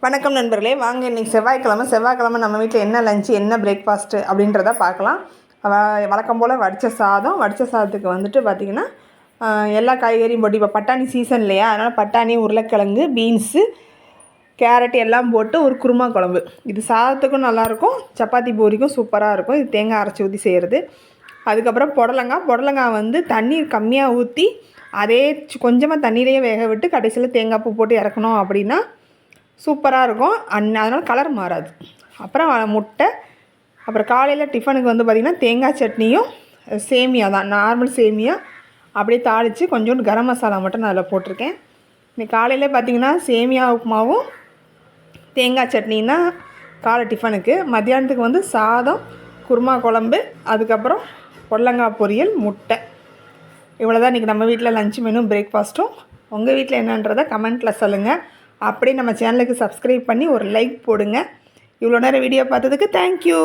வணக்கம் நண்பர்களே. வாங்க இன்றைக்கி செவ்வாய்க்கிழமை. செவ்வாய்க்கிழமை நம்ம வீட்டில் என்ன லஞ்சு என்ன பிரேக்ஃபாஸ்ட்டு அப்படின்றத பார்க்கலாம். வ- வழக்கம் போல் வடித்த சாதம். வடித்த சாதத்துக்கு வந்துட்டு பார்த்திங்கன்னா எல்லா காய்கறியும் போட்டு இப்போ பட்டாணி சீசன் இல்லையா? அதனால் பட்டாணி உருளைக்கிழங்கு பீன்ஸு கேரட் எல்லாம் போட்டு ஒரு குருமா குழம்பு. இது சாதத்துக்கும் நல்லாயிருக்கும். சப்பாத்தி பூரிக்கும் சூப்பராக இருக்கும். இது தேங்காய் அரைச்சி ஊற்றி செய்கிறது அதுக்கப்புறம் புடலங்காய். புடலங்காய் வந்து தண்ணீர் கம்மியாக ஊற்றி அதே கொஞ்சமாக தண்ணியிலையே வேக விட்டு கடைசியில் தேங்காய் பூ போட்டு இறக்கணும் அப்படின்னா சூப்பராக இருக்கும். அந் அதனால் கலர் மாறாது. அப்புறம் முட்டை. அப்புறம் காலையில் டிஃபனுக்கு வந்து பார்த்திங்கன்னா தேங்காய் சட்னியும் சேமியா தான். நார்மல் சேமியா. அப்படியே தாளித்து கொஞ்சோண்டு கரம் மசாலா மட்டும் நான் அதில் போட்டிருக்கேன். இன்னைக்கு காலையில் பார்த்திங்கன்னா சேமியா உப்புமாவும் தேங்காய் சட்னின்னா காலை டிஃபனுக்கு மத்தியானத்துக்கு வந்து சாதம் குருமா குழம்பு அதுக்கப்புறம் பொடலங்காய் பொரியல் முட்டை. இவ்வளோ தான் இன்றைக்கி நம்ம வீட்டில் லஞ்ச் மெனு பிரேக்ஃபாஸ்ட்டும் உங்கள் வீட்டில் என்னன்றதை கமெண்ட்டில் சொல்லுங்கள் அப்படியே நம்ம சேனலுக்கு சப்ஸ்கிரைப் பண்ணி ஒரு லைக் போடுங்க. இவ்வளோ நேரம் வீடியோ பார்த்ததுக்கு தேங்க்யூ